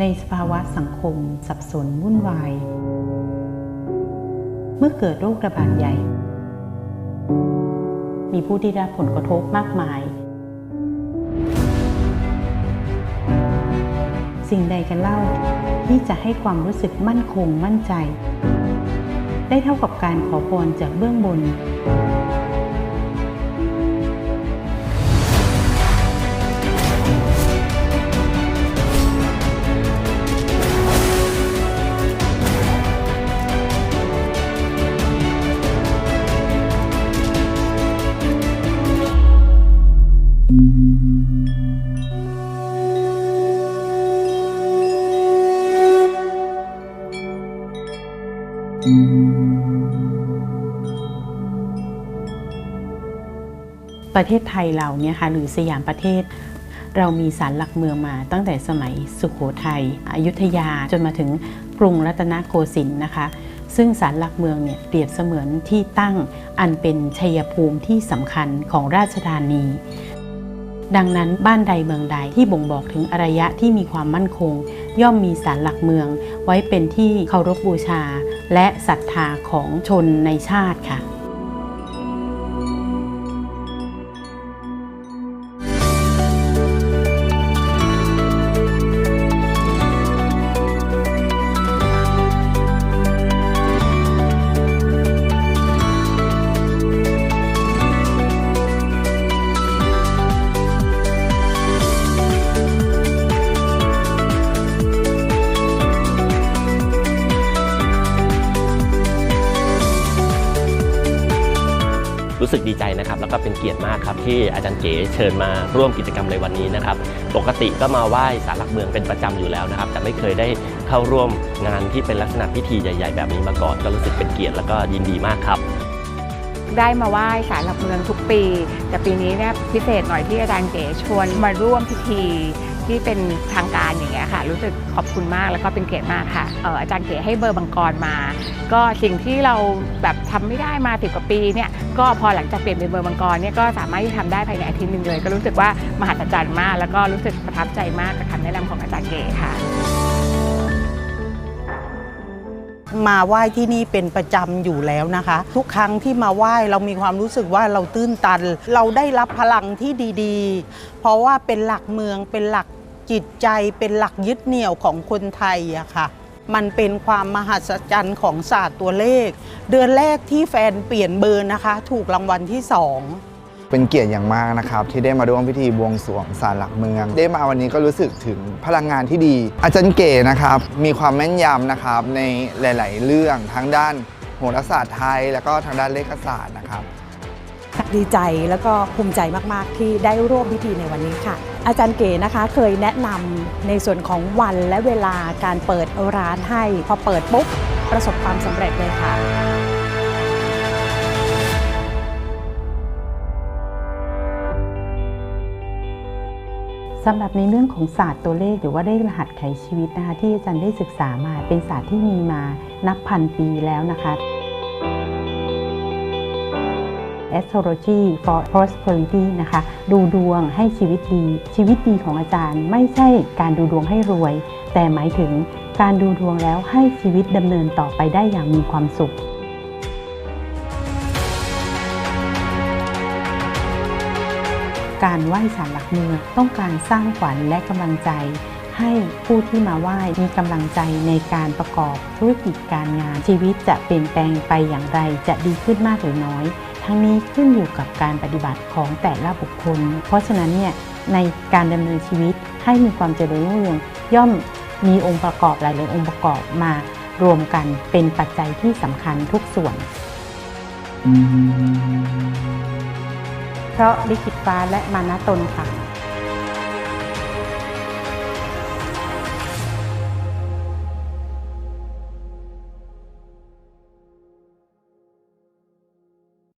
ในสภาวะสังคมสับสนวุ่นวาย เมื่อเกิดโรคระบาดใหญ่ มีผู้ที่ได้รับผลกระทบมากมาย สิ่งใดกันเล่าที่จะให้ความรู้สึกมั่นคงมั่นใจ ได้เท่ากับการขอพรจากเบื้องบน ประเทศไทยเราเนี่ยค่ะหรือสยามประเทศ เรามีศาลหลักเมืองมาตั้งแต่สมัยสุขโขทัยอยุธยาจนมาถึงกรุงรัตนโกสินทร์นะคะ ซึ่งศาลหลักเมืองเนี่ยเปรียบเสมือนที่ตั้งอันเป็นชัยภูมิที่สำคัญของราชธานี ดังนั้นบ้านใดเมืองใดที่บ่งบอกถึงอารยะที่มีความมั่นคง ย่อมมีศาลหลักเมือง ไว้เป็นที่เคารพบูชา และศรัทธาของชนในชาติค่ะ รู้สึกดีใจนะครับ แล้วก็เป็นเกียรติมากครับที่อาจารย์เก๋เชิญมาร่วมกิจกรรมในวันนี้นะครับ ปกติก็มาไหว้สารหลักเมืองเป็นประจำอยู่แล้วนะครับ แต่ไม่เคยได้เข้าร่วมงานที่เป็นลักษณะพิธีใหญ่ ๆ แบบนี้มาก่อน ก็รู้สึกเป็นเกียรติแล้วก็ยินดีมากครับ ได้มาไหว้ศาลหลักเมืองทุกปี แต่ปีนี้เนี่ยพิเศษหน่อยที่อาจารย์เก๋ชวนมาร่วมพิธีที่เป็นทางการอย่างเงี้ยค่ะ รู้สึกขอบคุณมากแล้วก็เป็นเกียรติมากค่ะอออาจารย์เก๋ให้เบอร์บังกรมา ก็สิ่งที่เราแบบทำไม่ได้มาสิบกว่าปีเนี่ยก็พอหลังจากเปลี่ยนเป็นเบอร์บังกรเนี่ยก็สามารถที่ทำได้ภายในอาทิตย์หนึ่งเลย ก็รู้สึกว่ามหัศจรรย์มาก แล้วก็รู้สึกประทับใจมากกับคำแนะนำของอาจารย์เก๋ค่ะ มาไหว้ที่นี่เป็นประจำอยู่แล้วนะคะ ทุกครั้งที่มาไหว้เรามีความรู้สึกว่าเราตื้นตัน เราได้รับพลังที่ดีๆ เพราะว่าเป็นหลักเมืองเป็นหลักจิตใจเป็นหลักยึดเหนี่ยวของคนไทยอะค่ะ มันเป็นความมหัศจรรย์ของศาสตร์ตัวเลข เดือนแรกที่แฟนเปลี่ยนเบอร์นะคะ ถูกรางวัลที่สอง เป็นเกียรติอย่างมากนะครับ ที่ได้มาร่วมพิธีบวงสรวงศาลหลักเมือง ได้มาวันนี้ก็รู้สึกถึงพลังงานที่ดี อาจารย์เก๋นะครับ มีความแม่นยำนะครับในหลาย ๆ เรื่องทั้งด้านโหราศาสตร์ไทย แล้วก็ทางด้านเลขศาสตร์นะครับ ดีใจแล้วก็ภูมิใจมากๆ ที่ได้ร่วมพิธีในวันนี้ค่ะ อาจารย์เก๋นะคะเคยแนะนำในส่วนของวันและเวลาการเปิดร้านให้ พอเปิดปุ๊บประสบความสำเร็จเลยค่ะ สำหรับในเรื่องของศาสตร์ตัวเลขหรือว่าได้รหัสไขชีวิตนะคะที่อาจารย์ได้ศึกษามาเป็นศาสตร์ที่มีมานับพันปีแล้วนะคะ astrology for prosperity นะคะ ดูดวงให้ชีวิตดี ชีวิตดีของอาจารย์ไม่ใช่การดูดวงให้รวย แต่หมายถึงการดูดวงแล้วให้ชีวิตดำเนินต่อไปได้อย่างมีความสุข การไหว้ศาลหลักเมืองต้องการสร้างขวัญและกำลังใจ ให้ผู้ที่มาไหว้มีกำลังใจในการประกอบธุรกิจการงาน ชีวิตจะเปลี่ยนแปลงไปอย่างไร จะดีขึ้นมากหรือน้อย ทั้งนี้ขึ้นอยู่กับการปฏิบัติของแต่ละบุคคล เพราะฉะนั้นเนี่ยในการดำเนินชีวิตให้มีความเจริญรุ่งเรืองย่อมมีองค์ประกอบหลายๆองค์ประกอบมารวมกันเป็นปัจจัยที่สำคัญทุกส่วน เพราะลิขิต ฟ้าและมานะตนค่ะ